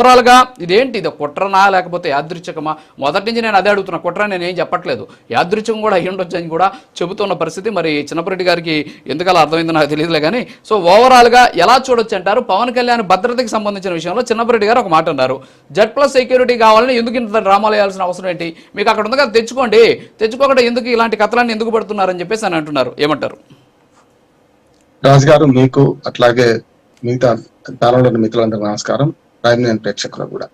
ఓవరాల్గా ఇదేంటి ఇది? కుట్రనా లేకపోతే యాదృచ్ఛకమా? మొదటి నుంచి నేను అదే అడుగుతున్నా. కుట్ర నేను ఏం చెప్పట్లేదు. యాదృచ్ఛికం కూడా అయ్యుండొచ్చు అని కూడా చెబుతున్న పరిస్థితి. మరి చిన్నపరెడ్డి గారికి ఎందుకలా అర్థమైందో నాకు తెలియదులే కానీ సో ఓవరాల్గా ఎలా చూడొచ్చు అంటారు? పవన్ కళ్యాణ్ భద్రతకి సంబంధించిన విషయంలో చిన్నపరెడ్డి గారు ఒక మాట అన్నారు. జెడ్ ప్లస్ సెక్యూరిటీ కావాలని ఎందుకు ఇంత డ్రామాలు వేయాల్సిన అవసరం ఏంటి? మీకు అక్కడ ఉంది కదా తెచ్చుకోండి. తెచ్చుకోకుండా ఎందుకు ఇలాంటి కథలన్నీ ఎందుకు పడుతున్నారని చెప్పేసి అని అంటున్నారు. ఏమంటారు? రాజు గారు మీకు అట్లాగే మిగతా కాలంలోని మిత్రులందరూ నమస్కారం. ప్రైమ్ నేను ప్రేక్షకులకు కూడా.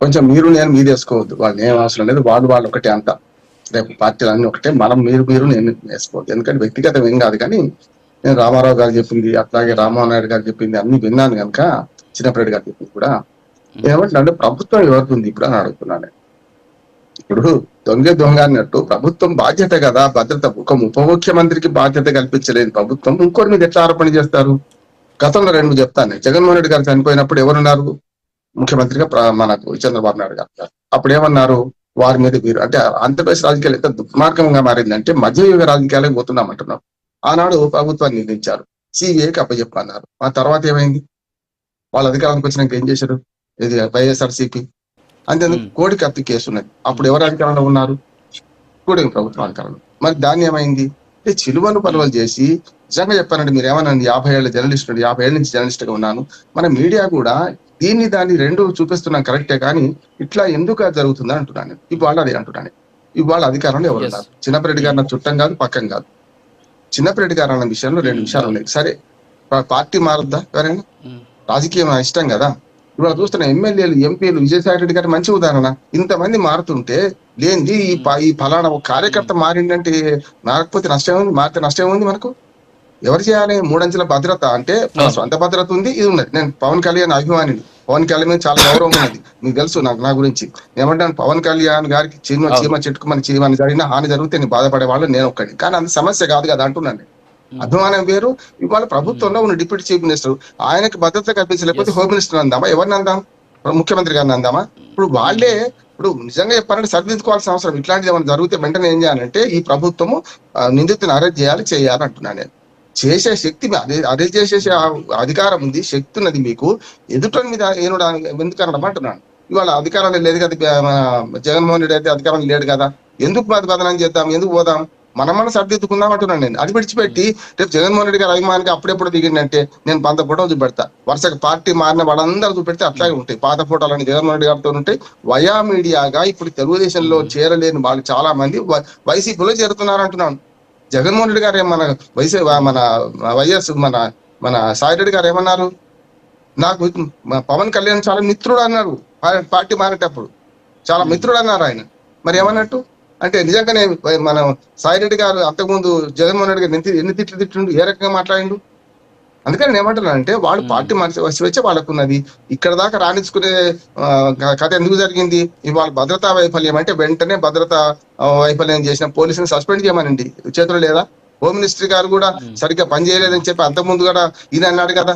కొంచెం మీరు నేను మీద వేసుకోవద్దు. వాళ్ళు ఏం అవసరం లేదు. వాళ్ళు వాళ్ళు ఒకటే అంత. రేపు పార్టీలు అన్ని ఒకటే. మనం మీరు మీరు నేను వేసుకోవద్దు. ఎందుకంటే వ్యక్తిగతం ఏం కాదు కానీ నేను రామారావు గారు చెప్పింది అట్లాగే రామ్మోహన్ నాయుడు గారు చెప్పింది అన్ని విన్నాను కనుక చిన్నప్పరెడ్డి గారు చెప్పింది కూడా. ఏమంటే ప్రభుత్వం ఎవరికి ఉంది? ఇప్పుడు అని అడుగుతున్నాను. ఇప్పుడు దొంగ దొంగ అన్నట్టు ప్రభుత్వం బాధ్యత కదా. భద్రత ఒక ఉప ముఖ్యమంత్రికి బాధ్యత కల్పించలేదు ప్రభుత్వం. ఇంకోటి మీద ఎట్లా ఆరోపణ చేస్తారు? గతంలో రెండు చెప్తాను. జగన్మోహన్ రెడ్డి గారు చనిపోయినప్పుడు ఎవరున్నారు? ముఖ్యమంత్రిగా మనకు చంద్రబాబు నాయుడు గారు. అప్పుడు ఏమన్నారు వారి మీద మీరు అంటే ఆంధ్రప్రదేశ్ రాజకీయాలు ఎంత దుర్మార్గంగా మారిందంటే మధ్యయుగ రాజకీయాలకు పోతున్నాం అంటున్నాం ఆనాడు ప్రభుత్వాన్ని నిందించారు. సిబిఐకి అప్పచెప్పన్నారు. ఆ తర్వాత ఏమైంది? వాళ్ళ అధికారానికి వచ్చినాక ఏం చేశారు? ఇది వైఎస్ఆర్సీపీ. అంతేందుకు Hmm. కోడి కత్తి కేసు ఉన్నది. అప్పుడు ఎవరు అధికారంలో ఉన్నారు? కూడేమి ప్రభుత్వం అధికారంలో. మరి దాన్ని ఏమైంది? అంటే చిలువను పనులు చేసి నిజంగా చెప్పానండి మీరు ఏమనండి యాభై ఏళ్ళ జర్నలిస్ట్ యాభై ఏళ్ళ నుంచి జర్నలిస్ట్గా ఉన్నాను. మన మీడియా కూడా దీన్ని దాన్ని రెండు చూపిస్తున్నాం కరెక్టే కానీ ఇట్లా ఎందుకు అది జరుగుతుంది అంటున్నాను నేను. ఇవాళ అది అంటున్నాను ఇవాళ అధికారంలో ఎవరు. ఉన్నారు? చిన్నప్పరెడ్డి గారు నా చుట్టం కాదు పక్కం కాదు. చిన్నప్పరెడ్డి గారు అన్న విషయంలో రెండు విషయాలు ఉన్నాయి. సరే పార్టీ మారద్దా ఎవరైనా? ఉమ్. రాజకీయం ఇష్టం కదా. ఇవాళ చూస్తున్న ఎమ్మెల్యేలు ఎంపీలు విజయసాయి రెడ్డి గారి మంచి ఉదాహరణ. ఇంతమంది మారుతుంటే లేనిది ఈ ఫలానా ఒక కార్యకర్త మారిందంటే మారకపోతే నష్టం ఉంది మారితే నష్టం ఉంది మనకు? ఎవరు చేయాలి? మూడంచెల భద్రత. అంటే అవును. సొంత భద్రత ఉంది ఇది ఉన్నది. నేను పవన్ కళ్యాణ్ అభిమానిని. పవన్ కళ్యాణ్ మీద చాలా గౌరవం ఉన్నది. మీకు తెలుసు నాకు నా గురించి. ఏమంటాను పవన్ కళ్యాణ్ గారికి చీమ అవును. చీమ చెట్టుకు మన చీమని జరిగిన హాని జరిగితే నేను బాధపడే వాళ్ళు నేను ఒక్కడి కానీ అది సమస్య కాదు కదా అంటున్నాను నేను. అభిమానం వేరు. ఇవాళ ప్రభుత్వంలో ఉన్న డిప్యూటీ చీఫ్ మినిస్టర్ ఆయనకి భద్రత కల్పించలేకపోతే. హోమ్ మినిస్టర్ అందామా ఎవరిని అందాం ముఖ్యమంత్రి గారిని అందామా ఇప్పుడు వాళ్ళే ఇప్పుడు నిజంగా చెప్పాలంటే సరిదిద్దుకోవాల్సిన అవసరం. ఇట్లాంటిది ఏమైనా జరిగితే వెంటనే ఏం చేయాలంటే ఈ ప్రభుత్వము నిందితుని అరెస్ట్ చేయాలి చేయాలి అంటున్నాను నేను. చేసే శక్తి అదే అదే చేసే ఆ అధికారం ఉంది శక్తి ఉన్నది మీకు. ఎదుటి మీద ఏనుడు ఎందుకు అంటున్నాను. ఇవాళ అధికారంలో లేదు కదా జగన్మోహన్ రెడ్డి అయితే అధికారం లేడు కదా. ఎందుకు మాది బదనం చేద్దాం ఎందుకు పోదాం? మనం మనం సర్దిద్దుకుందాం అంటున్నాను నేను. అది విడిచిపెట్టి రేపు జగన్మోహన్ రెడ్డి గారు అభిమానికి అప్పుడెప్పుడు దిగిందంటే నేను పంత ఫోటోలు చూపెడతా. వరుసగా పార్టీ మారిన వాళ్ళందరూ చూపెడితే అట్లాగే ఉంటాయి. పాత ఫోటోలని జగన్మోహన్ రెడ్డి గారితో ఉంటాయి వయా మీడియాగా ఇప్పుడు తెలుగుదేశంలో చేరలేని వాళ్ళు చాలా మంది వైసీపీలో చేరుతున్నారు అంటున్నాను జగన్మోహన్ రెడ్డి గారు మన వైసీ మన వైఎస్ మన మన సాయి రెడ్డి గారు ఏమన్నారు? నాకు పవన్ కళ్యాణ్ చాలా మిత్రుడు అన్నారు పార్టీ మారేటప్పుడు. చాలా మిత్రుడు అన్నారు ఆయన. మరి ఏమన్నట్టు? అంటే నిజంగానే మన సాయి రెడ్డి గారు అంతకుముందు జగన్మోహన్ రెడ్డి గారు ఎన్ని ఎన్ని తిట్లు తిట్టిండు ఏ రకంగా మాట్లాడిండు? అందుకని నేను ఏమంటున్నాను అంటే వాళ్ళు. పార్టీ మార్చి స్వేచ్ఛ వాళ్ళకు ఉన్నది ఇక్కడ దాకా రాణించుకునే కథ ఎందుకు జరిగింది? ఇవాళ భద్రతా వైఫల్యం అంటే వెంటనే భద్రతా వైఫల్యం చేసిన పోలీసుని సస్పెండ్ చేయమనండి. చేతులు లేదా? హోమ్ మినిస్టర్ గారు కూడా. సరిగ్గా పనిచేయలేదని చెప్పి అంతకుముందు కూడా ఈయన అన్నాడు కదా.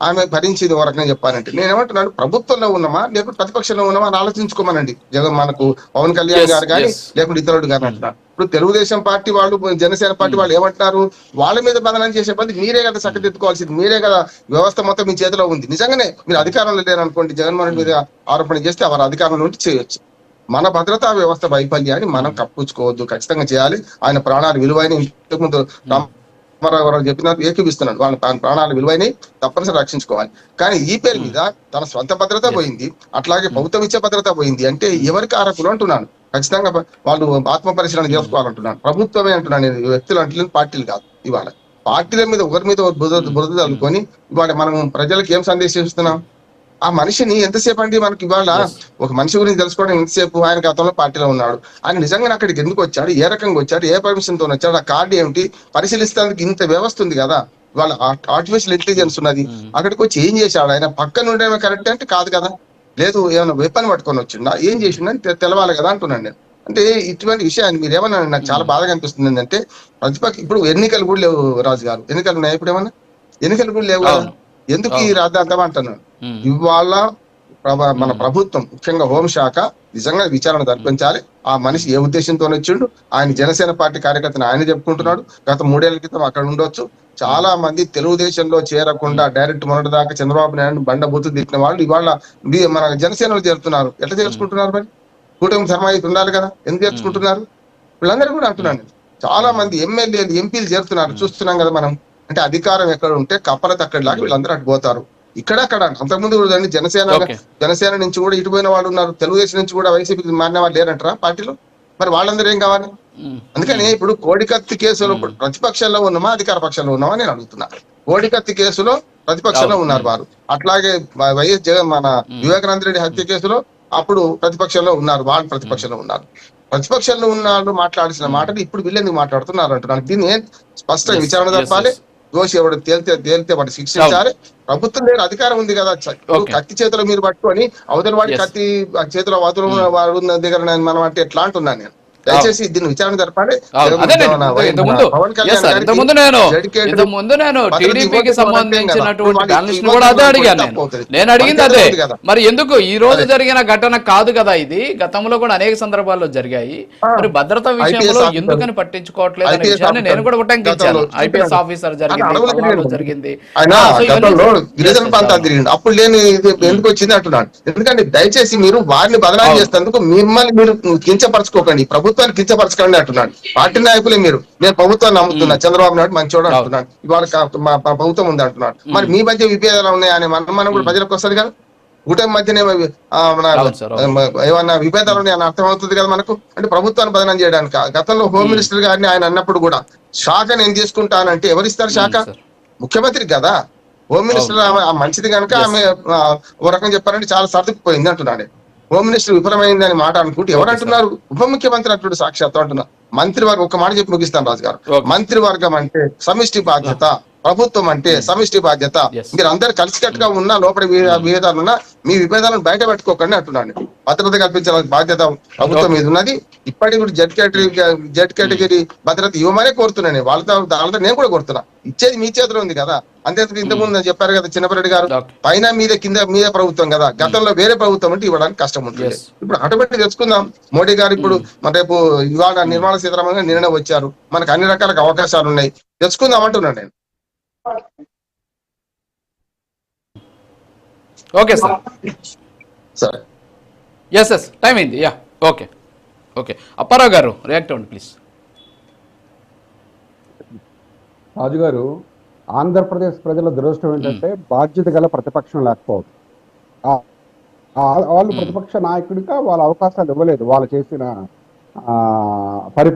ఆమె భరించింది ఒక రకంగా చెప్పానంటే నేను ఏమంటున్నాను ప్రభుత్వంలో ఉన్నామా? లేకుంటే ప్రతిపక్షంలో ఉన్నామా? అని ఆలోచించుకోమనండి. జగన్ మనకు పవన్ కళ్యాణ్ గారు కానీ. లేకుంటే ఇతరుడు గారు అంటున్నారు. ఇప్పుడు తెలుగుదేశం పార్టీ వాళ్ళు జనసేన పార్టీ వాళ్ళు ఏమంటున్నారు? వాళ్ళ మీద బదనం చేసే పని మీరే కదా చక్కదిద్దుకోవాల్సింది మీరే కదా వ్యవస్థ మొత్తం మీ చేతిలో ఉంది. నిజంగానే మీరు అధికారంలో లేరనుకోండి జగన్మోహన్ రెడ్డి మీద ఆరోపణ చేస్తే వారు అధికారంలో ఉండి చేయొచ్చు. మన భద్రతా వ్యవస్థ వైఫల్యాన్ని మనం కప్పుకోవద్దు ఖచ్చితంగా చేయాలి. ఆయన ప్రాణాలు విలువైన ఇంతకుముందు రామారావు గారు చెప్పినట్టు ఏకీపిస్తున్నాడు. వాళ్ళ ప్రాణ- ప్రాణాలు విలువైనవి తప్పనిసరి రక్షించుకోవాలి. కానీ ఈ పేరు మీద తన స్వంత భద్రత పోయింది. అట్లాగే ప్రభుత్వం ఇచ్చే భద్రత పోయింది. అంటే ఎవరికి ఆరకులు అంటున్నాను ఖచ్చితంగా వాళ్ళు ఆత్మ పరిశీలన చేసుకోవాలంటున్నాను ప్రభుత్వమే అంటున్నాను నేను వ్యక్తులు అంటలేను పార్టీలు కాదు. ఇవాళ పార్టీల మీద ఒకరి మీద బురద బురద చల్లుకొని ఇవాళ మనం ప్రజలకు ఏం సందేశం ఇస్తున్నాం? ఆ మనిషిని ఎంతసేపు అండి మనకి ఇవాళ. ఒక మనిషి గురించి తెలుసుకోవడం ఎంతసేపు ఆయన గతంలో పార్టీలో ఉన్నాడు. ఆయన నిజంగా అక్కడికి ఎందుకు వచ్చాడు? ఏ రకంగా వచ్చాడు? ఏ పర్మిషన్తో వచ్చాడు? ఆ కార్డు ఏమిటి? పరిశీలిస్తానికి ఇంత వ్యవస్థ ఉంది కదా. వాళ్ళ ఆర్టిఫిషియల్ ఇంటెలిజెన్స్ ఉన్నది. Hmm. అక్కడికి వచ్చి ఏం చేశాడు ఆయన? పక్కన ఉండేమే కరెక్ట్ అంటే కాదు కదా. లేదు ఏమైనా వెపన్ పట్టుకొని వచ్చిండా? ఏం చేసిండని తెలవాలి కదా అంటున్నాను నేను. అంటే ఇటువంటి విషయాన్ని మీరు ఏమన్నా నాకు చాలా బాధగా అనిపిస్తుంది ఏంటంటే ప్రతిపక్ష ఇప్పుడు ఎన్నికలు కూడా లేవు రాజు గారు ఎన్నికలు ఉన్నాయి ఇప్పుడు ఏమన్నా? ఎన్నికలు కూడా లేవు. ఎందుకు ఈ రాద్దాంతం అంటున్నాను. ఇవాళ ప్రభ- మన ప్రభుత్వం ముఖ్యంగా హోంశాఖ నిజంగా విచారణ జరిపించాలి. ఆ మనిషి ఏ ఉద్దేశంతో వచ్చిండు? ఆయన జనసేన పార్టీ కార్యకర్తను ఆయన చెప్పుకుంటున్నాడు. గత మూడేళ్ళ క్రితం అక్కడ ఉండొచ్చు. చాలా మంది తెలుగుదేశంలో చేరకుండా డైరెక్ట్ మొన్నటి దాకా చంద్రబాబు నాయుడు బండ బూతు తిట్టిన వాళ్ళు ఇవాళ మన జనసేనలో చేరుతున్నారు. ఎట్లా చేర్చుకుంటున్నారు మరి? కూటమి ధర్మాయితీ ఉండాలి కదా. ఎందుకు చేర్చుకుంటున్నారు? వీళ్ళందరూ కూడా అంటున్నాను నేను. చాలా మంది ఎమ్మెల్యేలు ఎంపీలు చేరుతున్నారు. చూస్తున్నాం కదా మనం. అంటే అధికారం ఎక్కడ ఉంటే కప్పలతో అక్కడ లాగా వీళ్ళందరూ అటు పోతారు. ఇక్కడ అక్కడ అంతకుముందు కూడా చూడండి జనసేన జనసేన నుంచి కూడా ఇటు పోయిన వాళ్ళు ఉన్నారు. తెలుగుదేశం నుంచి కూడా వైసీపీకి మారిన వాళ్ళు లేరంటారా పార్టీలో? మరి వాళ్ళందరూ ఏం కావాలి. అందుకని ఇప్పుడు కోడికత్తి కేసులో ఇప్పుడు ప్రతిపక్షంలో ఉన్నామా అధికార పక్షంలో ఉన్నామా నేను అడుగుతున్నా. కోడికత్తి కేసులో ప్రతిపక్షంలో. ఉన్నారు వారు. అట్లాగే వైఎస్ జగన్ మన వివేకానంద రెడ్డి హత్య కేసులో అప్పుడు ప్రతిపక్షంలో ఉన్నారు వాళ్ళు ప్రతిపక్షంలో ఉన్నారు. ప్రతిపక్షంలో ఉన్న వాళ్ళు మాట్లాడాల్సిన మాటలు ఇప్పుడు వీళ్ళెందుకు మాట్లాడుతున్నారు అంటున్నారు దీన్ని స్పష్టంగా విచారణ జరపాలి. దోషి ఎవడు తేలితే తేలితే వాడు శిక్షించాలి. ప్రభుత్వం దగ్గర అధికారం ఉంది కదా. కత్తి చేతిలో మీరు పట్టుకొని అవతల వాడి. కత్తి చేతిలో అవతల వాడు ఉన్న దగ్గర మనం అంటే ఎట్లా అంటున్నాను నేను. దయచేసి దీన్ని విచారణ జరపాలి. నేను ఇంతకుముందు నేను ఇంతకుముందు టీడీపీకి సంబంధించినటువంటి కూడా అదే అడిగాను నేను. అడిగింది అదే. మరి ఎందుకు? ఈ రోజు జరిగిన ఘటన కాదు కదా ఇది. గతంలో కూడా అనేక సందర్భాల్లో జరిగాయి. మరి భద్రతా విషయంలో ఎందుకని పట్టించుకోవట్లేదు అనే విషయాన్ని నేను కూడా ఉటంకించాను. ఐపీఎస్ ఆఫీసర్ జరిగింది. జరిగింది. అప్పుడు లేని ఎందుకు వచ్చింది అంటున్నాడు ఎందుకంటే దయచేసి మీరు వారిని బదనాలు అవును. చేస్తేందుకు మిమ్మల్ని మీరు కించపరచుకోకండి. ఈ ప్రభుత్వాన్ని కించపరచకండి అంటున్నాడు. పార్టీ నాయకులే మీరు. నేను ప్రభుత్వాన్ని నమ్ముతున్నా. చంద్రబాబు నాయుడు మంచోడు అవును. అంటున్నాడు. ఇవాళ మా ప్రభుత్వం ఉంది అంటున్నాడు. మరి మీ మధ్య విభేదాలు ఉన్నాయి అనే మనం మనం కూడా ప్రజలకు వస్తుంది కదా. కూటమి మధ్యనే ఏమన్నా విభేదాలు ఉన్నాయని అర్థం అవుతుంది కదా మనకు? అంటే ప్రభుత్వాన్ని బదనం చేయడానికి. గతంలో హోమ్ మినిస్టర్ గారిని ఆయన అన్నప్పుడు కూడా శాఖ నేను తీసుకుంటానంటే ఎవరిస్తారు శాఖ. ముఖ్యమంత్రి కదా. హోమ్ మినిస్టర్ మంచిది కనుక. ఆమె ఓ రకం చెప్పారంటే చాలా సర్దుకుపోయింది అంటున్నాడు. హోమ్ మినిస్టర్ విఫలమైంది అని మాట అనుకుంటే ఎవరు అంటున్నారు? ఉప ముఖ్యమంత్రి అంటున్నాడు సాక్షాత్తు అంటున్నారు మంత్రివర్గం ఒక మాట చెప్పి ముగిస్తాను రాజు గారు. మంత్రివర్గం అంటే సమిష్టి బాధ్యత. ప్రభుత్వం అంటే సమిష్టి బాధ్యత. మీరు అందరు కలిసికట్టుగా ఉన్నా లోపల విభే- విభేదాలు ఉన్నా మీ విభేదాలను బయట పెట్టుకోకండి అంటున్నాను. భద్రత కల్పించాల్సిన బాధ్యత ప్రభుత్వం మీద ఉన్నది. ఇప్పటికి కూడా జడ్ కేటగిరీ జడ్ కేటగిరీ భద్రత ఇవ్వమనే కోరుతున్నాను నేను. వాళ్ళతో వాళ్ళతో నేను కూడా కోరుతున్నా. ఇచ్చేది మీ చేతిలో ఉంది కదా. అంతే ఇంతకుముందు చెప్పారు కదా చిన్నపరెడ్డి గారు. పైన మీద కింద మీద ప్రభుత్వం కదా. గతంలో వేరే ప్రభుత్వం అంటే ఇవ్వడానికి కష్టం ఉంటుంది. ఇప్పుడు ఆటోమేటిక్ తెచ్చుకుందాం మోడీ గారు ఇప్పుడు మన రేపు ఇవాళ నిర్మలా సీతారామన్ గారు నిన్న వచ్చారు. మనకు అన్ని రకాల అవకాశాలు ఉన్నాయి. తెచ్చుకుందాం అంటున్నాను నేను. ఓకే సార్ సరే ఎస్ ఎస్ టైం అయింది. యా ఓకే ఓకే అప్పారావు గారు రియాక్ట్ అవ్వండి ప్లీజ్ రాజు గారు ఆంధ్రప్రదేశ్ ప్రజల దురదృష్టం ఏంటంటే బాధ్యత గల ప్రతిపక్షం లేకపోవడం. ఆ- వాళ్ళు ప్రతిపక్ష నాయకుడిగా వాళ్ళ అవకాశాలు ఇవ్వలేదు. వాళ్ళు చేసిన పరిపాలన